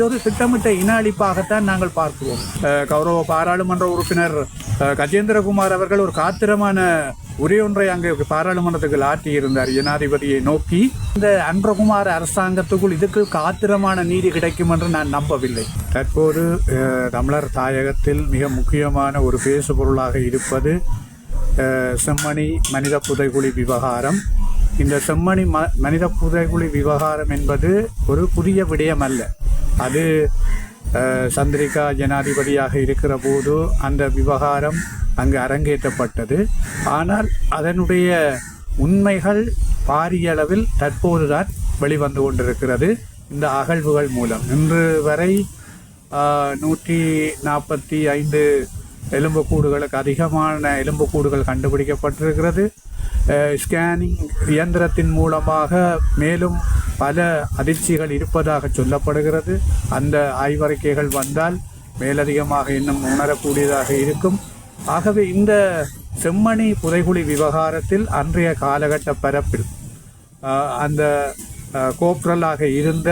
இது ஒரு திட்டமிட்ட இன அழிப்பாகத்தான் நாங்கள் பார்க்கிறோம். கௌரவ பாராளுமன்ற உறுப்பினர் கஜேந்திரகுமார் அவர்கள் ஒரு காத்திரமான உரையொன்றை அங்கே பாராளுமன்றத்துக்கு ஆற்றி இருந்தார் ஜனாதிபதியை நோக்கி. இந்த அன்றகுமார் அரசாங்கத்துக்குள் இதுக்கு காத்திரமான நீதி கிடைக்கும் என்று நான் நம்பவில்லை. தற்போது தமிழர் தாயகத்தில் மிக முக்கியமான ஒரு பேசு பொருளாக இருப்பது செம்மணி மனித புதைகுழி விவகாரம். இந்த செம்மணி ம மனித புதைகுழி விவகாரம் என்பது ஒரு புதிய விடயம் அல்ல அது சந்திரிகா ஜனாதிபதியாக இருக்கிற போது அந்த விவகாரம் அங்கு அரங்கேற்றப்பட்டது. ஆனால் அதனுடைய உண்மைகள் பாரிய அளவில் தற்போதுதான் வெளிவந்து கொண்டிருக்கிறது இந்த அகழ்வுகள் மூலம். இன்று வரை நூற்றி நாற்பத்தி ஐந்து எலும்புக்கூடுகளுக்கு அதிகமான எலும்புக்கூடுகள் கண்டுபிடிக்கப்பட்டிருக்கிறது. ஸ்கேனிங் இயந்திரத்தின் மூலமாக மேலும் பல அதிர்ச்சிகள் இருப்பதாக சொல்லப்படுகிறது. அந்த ஆய்வறிக்கைகள் வந்தால் மேலதிகமாக இன்னும் உணரக்கூடியதாக இருக்கும். ஆகவே இந்த செம்மணி புதைகுழி விவகாரத்தில் அன்றைய காலகட்ட பரப்பில் அந்த கோப்ரலாக இருந்த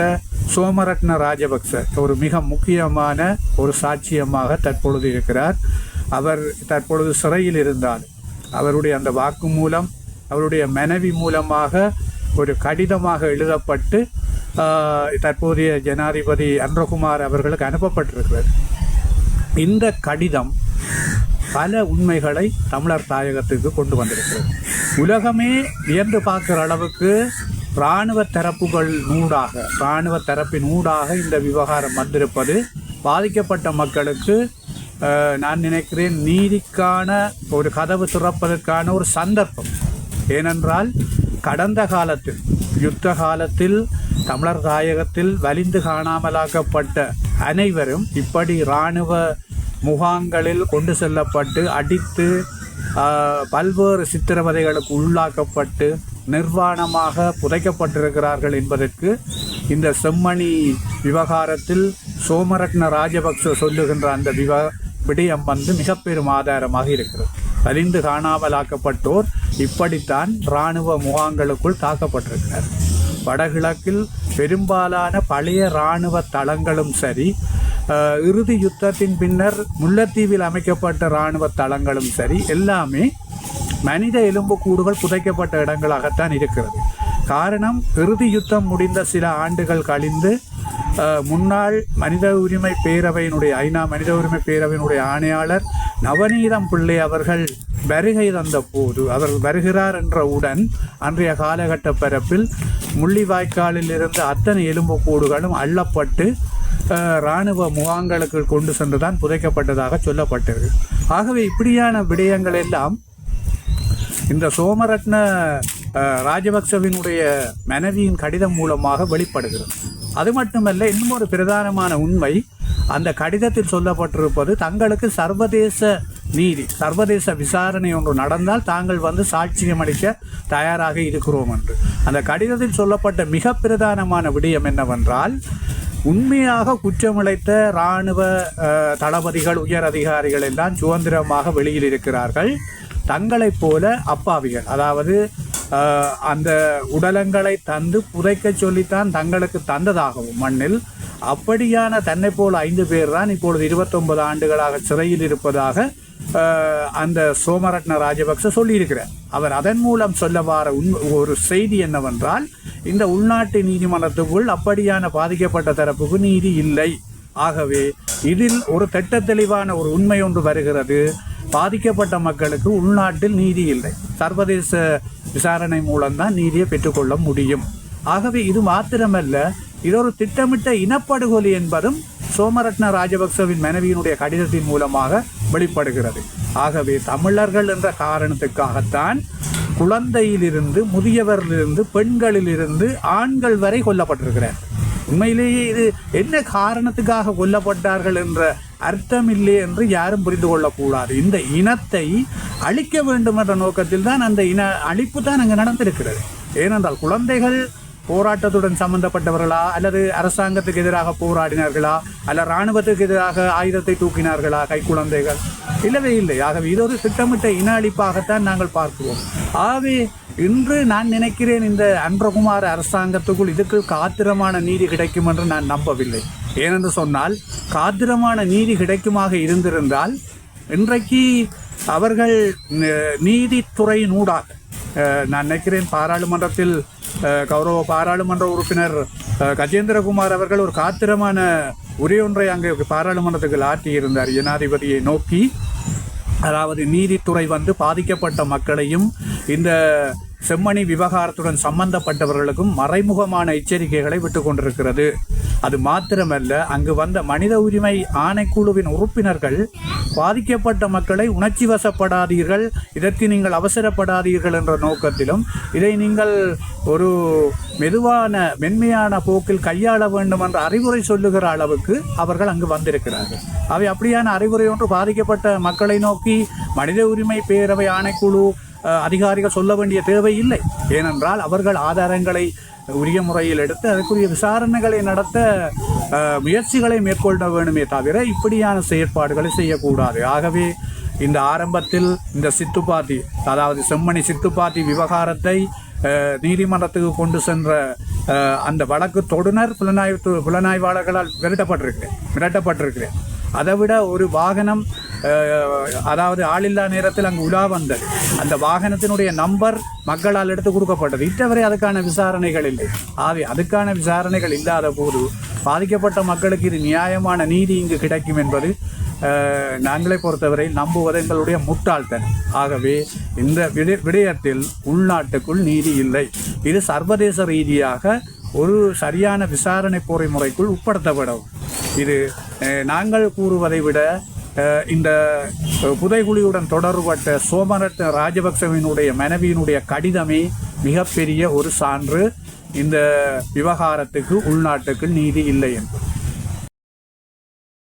சோமரத்ன ராஜபக்ச ஒரு மிக முக்கியமான ஒரு சாட்சியமாக தற்பொழுது இருக்கிறார். அவர் தற்பொழுது சிறையில் இருந்தால் அவருடைய அந்த வாக்குமூலம் அவருடைய மனைவி மூலமாக ஒரு கடிதமாக எழுதப்பட்டு தற்போதைய ஜனாதிபதி அன்றகுமார் அவர்களுக்கு அனுப்பப்பட்டிருக்கிறது. இந்த கடிதம் பல உண்மைகளை தமிழர் தாயகத்துக்கு கொண்டு வந்திருக்கிறது. உலகமே வியந்து பார்க்குற அளவுக்கு இராணுவ தரப்புகள் நூடாக இராணுவ தரப்பின் ஊடாக இந்த விவகாரம் வந்திருப்பது பாதிக்கப்பட்ட மக்களுக்கு நான் நினைக்கிறேன் நீதிக்கான ஒரு கதவு திறப்பதற்கான ஒரு சந்தர்ப்பம். ஏனென்றால் கடந்த காலத்தில் யுத்த காலத்தில் தமிழர் தாயகத்தில் வலிந்து காணாமலாக்கப்பட்ட அனைவரும் இப்படி இராணுவ முகாங்களில் கொண்டு செல்லப்பட்டு அடித்து பல்வேறு சித்திரவதைகளுக்கு உள்ளாக்கப்பட்டு நிர்வாணமாக புதைக்கப்பட்டிருக்கிறார்கள் என்பதற்கு இந்த செம்மணி விவகாரத்தில் சோமரத்ன ராஜபக்ச சொல்லுகின்ற அந்த விவ விடயம் வந்து மிக பெரும் ஆதாரமாக இருக்கிறது. வலிந்து காணாமலாக்கப்பட்டோர் இப்படித்தான் இராணுவ முகாங்களுக்குள் தாக்கப்பட்டிருக்கிறார். வடகிழக்கில் பெரும்பாலான பழைய இராணுவ தளங்களும் சரி இறுதி யுத்தத்தின் பின்னர் முல்லைத்தீவில் அமைக்கப்பட்ட இராணுவ தளங்களும் சரி எல்லாமே மனித எலும்புக்கூடுகள் புதைக்கப்பட்ட இடங்களாகத்தான் இருக்கிறது. காரணம் இறுதி யுத்தம் முடிந்த சில ஆண்டுகள் கழிந்து முன்னாள் மனித உரிமை பேரவையினுடைய ஐநா மனித உரிமை பேரவையினுடைய ஆணையாளர் நவநீதம் பிள்ளை அவர்கள் வருகை தந்த போது அவர் வருகிறார் என்றவுடன் அன்றைய காலகட்ட பரப்பில் முள்ளிவாய்க்காலில் இருந்த அத்தனை எலும்புக்கூடுகளும் அள்ளப்பட்டு இராணுவ முகாம்களுக்கு கொண்டு சென்றுதான் புதைக்கப்பட்டதாக சொல்லப்பட்டது. ஆகவே இப்படியான விடயங்கள் எல்லாம் இந்த சோமரத்ன ராஜபக்சவினுடைய மனைவியின் கடிதம் மூலமாக வெளிப்படுகிறது. அது மட்டுமல்ல இன்னும் ஒரு பிரதானமான உண்மை அந்த கடிதத்தில் சொல்லப்பட்டிருப்பது தங்களுக்கு சர்வதேச நீதி சர்வதேச விசாரணை ஒன்று நடந்தால் தாங்கள் வந்து சாட்சியம் அளிக்க தயாராக இருக்கிறோம் என்று. அந்த கடிதத்தில் சொல்லப்பட்ட மிக பிரதானமான விடயம் என்னவென்றால் உண்மையாக குற்றமிழைத்த இராணுவ தளபதிகள் உயர் அதிகாரிகள் எல்லாம் சுதந்திரமாக வெளியில் இருக்கிறார்கள். தங்களைப் போல அப்பாவிகள் அதாவது அந்த உடலங்களை தந்து புதைக்க சொல்லித்தான் தங்களுக்கு தந்ததாகவும் மண்ணில் அப்படியான தன்னை போல ஐந்து பேர் தான் இப்பொழுது இருபத்தொன்பது ஆண்டுகளாக சிறையில் இருப்பதாக அந்த சோமரத்ன ராஜபக்ச சொல்லியிருக்கிறார். அவர் அதன் மூலம் சொல்ல வார ஒரு செய்தி என்னவென்றால் இந்த உள்நாட்டு நீதிமன்றத்துக்குள் அப்படியான பாதிக்கப்பட்ட தரப்புக்கு நீதி இல்லை. ஆகவே இதில் ஒரு திட்ட தெளிவான ஒரு உண்மை ஒன்று வருகிறது. பாதிக்கப்பட்ட மக்களுக்கு உள்நாட்டில் நீதி இல்லை. சர்வதேச விசாரணை மூலம்தான் நீதியை பெற்றுக்கொள்ள முடியும். ஆகவே இது மாத்திரமல்ல இது ஒரு திட்டமிட்ட இனப்படுகொலை என்பதும் சோமரத்ன ராஜபக்சவின் மனைவியினுடைய கடிதத்தின் மூலமாக வெளிப்படுகிறது. ஆகவே தமிழர்கள் என்ற காரணத்துக்காகத்தான் குழந்தையிலிருந்து முதியவரிலிருந்து பெண்களிலிருந்து ஆண்கள் வரை கொல்லப்பட்டிருக்கிறார். உண்மையிலேயே இது என்ன காரணத்துக்காக கொல்லப்பட்டார்கள் என்ற அர்த்தம் இல்லை என்று யாரும் புரிந்து கொள்ளக்கூடாது. இந்த இனத்தை அழிக்க வேண்டும் என்ற நோக்கத்தில் தான் அந்த இன அழிப்பு தான் அங்கு நடந்திருக்கிறது. ஏனென்றால் குழந்தைகள் போராட்டத்துடன் சம்பந்தப்பட்டவர்களா அல்லது அரசாங்கத்துக்கு எதிராக போராடினார்களா அல்ல இராணுவத்துக்கு எதிராக ஆயுதத்தை தூக்கினார்களா கைக்குழந்தைகள் இல்லவே இல்லை. ஆகவே இது ஒரு திட்டமிட்ட இன அழிப்பாகத்தான் நாங்கள் பார்க்கிறோம். ஆகவே இன்று நான் நினைக்கிறேன் இந்த அன்றகுமார் அரசாங்கத்துக்குள் இதுக்கு காத்திரமான நீதி கிடைக்கும் என்று நான் நம்பவில்லை. ஏனென்று சொன்னால் காத்திரமான நீதி கிடைக்குமாக இருந்திருந்தால் இன்றைக்கு அவர்கள் நீதித்துறையினூடாக நான் நினைக்கிறேன் பாராளுமன்றத்தில் கௌரவ பாராளுமன்ற உறுப்பினர் கஜேந்திரகுமார் அவர்கள் ஒரு காத்திரமான உரையொன்றை அங்கே பாராளுமன்றத்துக்கு ஆற்றியிருந்தார் ஜனாதிபதியை நோக்கி அதாவது நீதித்துறை வந்து பாதிக்கப்பட்ட மக்களையும் இந்த செம்மணி விவகாரத்துடன் சம்பந்தப்பட்டவர்களுக்கும் மறைமுகமான எச்சரிக்கைகளை விட்டு கொண்டிருக்கிறது அது மாத்திரமல்ல அங்கு வந்த மனித உரிமை ஆணைக்குழுவின் உறுப்பினர்கள் பாதிக்கப்பட்ட மக்களை உணர்ச்சி வசப்படாதீர்கள் இதற்கு நீங்கள் அவசரப்படாதீர்கள் என்ற நோக்கத்திலும் இதை நீங்கள் ஒரு மெதுவான மென்மையான போக்கில் கையாள வேண்டும் என்ற அறிவுரை சொல்லுகிற அளவுக்கு அவர்கள் அங்கு வந்திருக்கிறார்கள். அவை அப்படியான அறிவுரை ஒன்று பாதிக்கப்பட்ட மக்களை நோக்கி மனித உரிமை பேரவை ஆணைக்குழு அதிகாரிகள் சொல்ல வேண்டிய தேவை இல்லை. ஏனென்றால் அவர்கள் ஆதாரங்களை உரிய முறையில் எடுத்து அதற்குரிய விசாரணைகளை நடத்த முயற்சிகளை மேற்கொள்ள வேண்டுமே தவிர இப்படியான செயற்பாடுகளை செய்யக்கூடாது. ஆகவே இந்த ஆரம்பத்தில் இந்த சித்துப்பாத்தி அதாவது செம்மணி சித்துப்பாத்தி விவகாரத்தை நீதிமன்றத்துக்கு கொண்டு சென்ற அந்த வழக்கு தொடுனர் புலனாய்வு புலனாய்வாளர்களால் விரட்டப்பட்டிருக்கிறேன் மிரட்டப்பட்டிருக்கிறேன் அதை விட ஒரு வாகனம் அதாவது ஆளில்லா நேரத்தில் அங்கு உலா வந்தது. அந்த வாகனத்தினுடைய நம்பர் மக்களால் எடுத்து கொடுக்கப்பட்டது. இட்டவரை அதுக்கான விசாரணைகள் இல்லை. ஆகவே அதுக்கான விசாரணைகள் இல்லாத போது பாதிக்கப்பட்ட மக்களுக்கு இது நியாயமான நீதி இங்கு கிடைக்கும் என்பது நாங்களை பொறுத்தவரை நம்புவது எங்களுடைய முட்டாள்தனம். ஆகவே இந்த விடய- விடயத்தில் உள்நாட்டுக்குள் நீதி இல்லை. இது சர்வதேச ரீதியாக ஒரு சரியான விசாரணை பொறிமுறைக்குள் உட்படுத்தப்படும். இது நாங்கள் கூறுவதை விட இந்த புதைகுழியுடன் தொடர்பட்ட சோமரத்ன ராஜபக்சவினுடைய மனைவியினுடைய கடிதமே மிகப்பெரிய ஒரு சான்று. இந்த விவகாரத்துக்கு உள்நாட்டுக்கு நீதி இல்லை என்று.